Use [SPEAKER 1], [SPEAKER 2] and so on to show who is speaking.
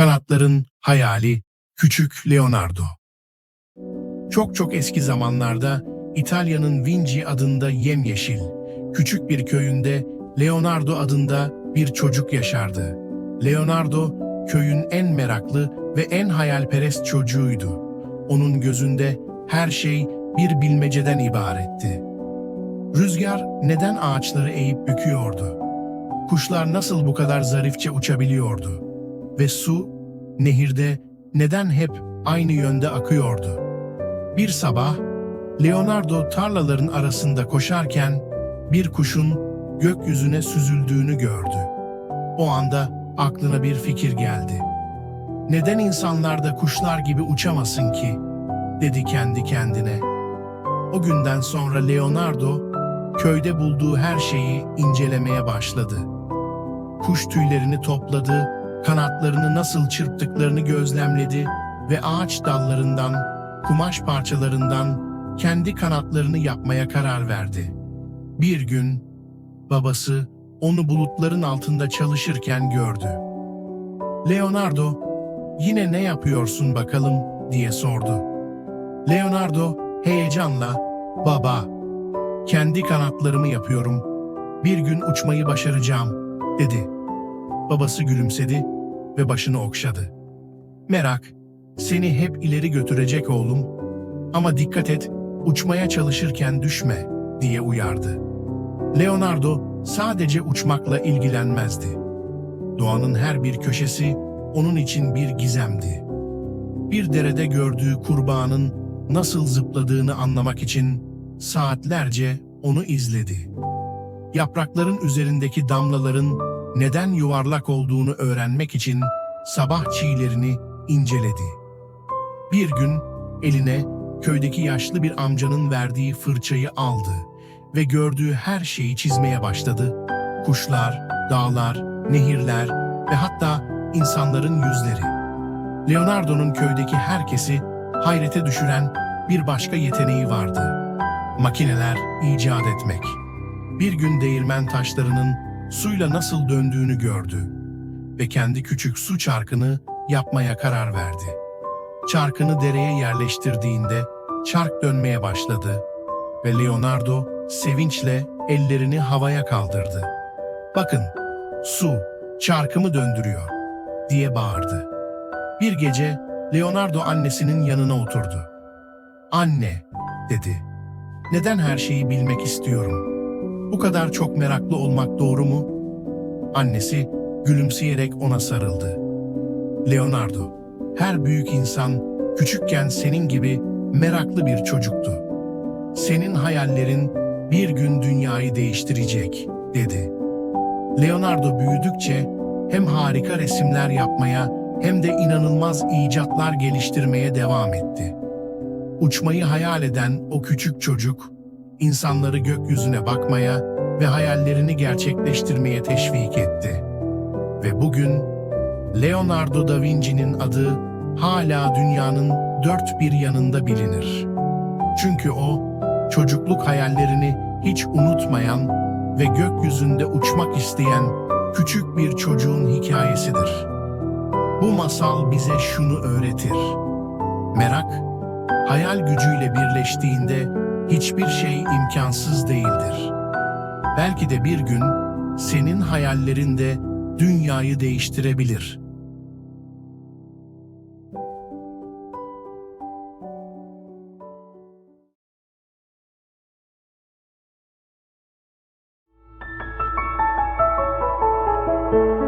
[SPEAKER 1] Kanatların hayali Küçük Leonardo. Çok çok eski zamanlarda İtalya'nın Vinci adında yemyeşil, küçük bir köyünde Leonardo adında bir çocuk yaşardı. Leonardo köyün en meraklı ve en hayalperest çocuğuydu. Onun gözünde her şey bir bilmeceden ibaretti. Rüzgar neden ağaçları eğip büküyordu? Kuşlar nasıl bu kadar zarifçe uçabiliyordu? Ve su, nehirde neden hep aynı yönde akıyordu? Bir sabah, Leonardo tarlaların arasında koşarken bir kuşun gökyüzüne süzüldüğünü gördü. O anda aklına bir fikir geldi. Neden insanlar da kuşlar gibi uçamasın ki? dedi kendi kendine. O günden sonra Leonardo köyde bulduğu her şeyi incelemeye başladı. Kuş tüylerini topladı, kanatlarını nasıl çırptıklarını gözlemledi ve ağaç dallarından, kumaş parçalarından kendi kanatlarını yapmaya karar verdi. Bir gün babası onu bulutların altında çalışırken gördü. Leonardo, "Yine ne yapıyorsun bakalım?" diye sordu. Leonardo heyecanla, "Baba, kendi kanatlarımı yapıyorum. Bir gün uçmayı başaracağım." dedi. Babası gülümsedi ve başını okşadı. "Merak, seni hep ileri götürecek oğlum. Ama dikkat et, uçmaya çalışırken düşme." diye uyardı. Leonardo sadece uçmakla ilgilenmezdi. Doğanın her bir köşesi onun için bir gizemdi. Bir derede gördüğü kurbağanın nasıl zıpladığını anlamak için saatlerce onu izledi. Yaprakların üzerindeki damlaların neden yuvarlak olduğunu öğrenmek için sabah çiğlerini inceledi. Bir gün eline köydeki yaşlı bir amcanın verdiği fırçayı aldı ve gördüğü her şeyi çizmeye başladı. Kuşlar, dağlar, nehirler ve hatta insanların yüzleri. Leonardo'nun köydeki herkesi hayrete düşüren bir başka yeteneği vardı. Makineler icat etmek. Bir gün değirmen taşlarının suyla nasıl döndüğünü gördü ve kendi küçük su çarkını yapmaya karar verdi. Çarkını dereye yerleştirdiğinde çark dönmeye başladı ve Leonardo sevinçle ellerini havaya kaldırdı. Bakın, su çarkımı döndürüyor diye bağırdı. Bir gece Leonardo annesinin yanına oturdu. Anne, dedi. Neden her şeyi bilmek istiyorum? Bu kadar çok meraklı olmak doğru mu? Annesi gülümseyerek ona sarıldı. Leonardo, her büyük insan küçükken senin gibi meraklı bir çocuktu. Senin hayallerin bir gün dünyayı değiştirecek, dedi. Leonardo büyüdükçe hem harika resimler yapmaya hem de inanılmaz icatlar geliştirmeye devam etti. Uçmayı hayal eden o küçük çocuk, insanları gökyüzüne bakmaya ve hayallerini gerçekleştirmeye teşvik etti. Ve bugün Leonardo da Vinci'nin adı hala dünyanın dört bir yanında bilinir. Çünkü o, çocukluk hayallerini hiç unutmayan ve gökyüzünde uçmak isteyen küçük bir çocuğun hikayesidir. Bu masal bize şunu öğretir. Merak, hayal gücüyle birleştiğinde hiçbir şey imkansız değildir. Belki de bir gün senin hayallerinde dünyayı değiştirebilir. thank you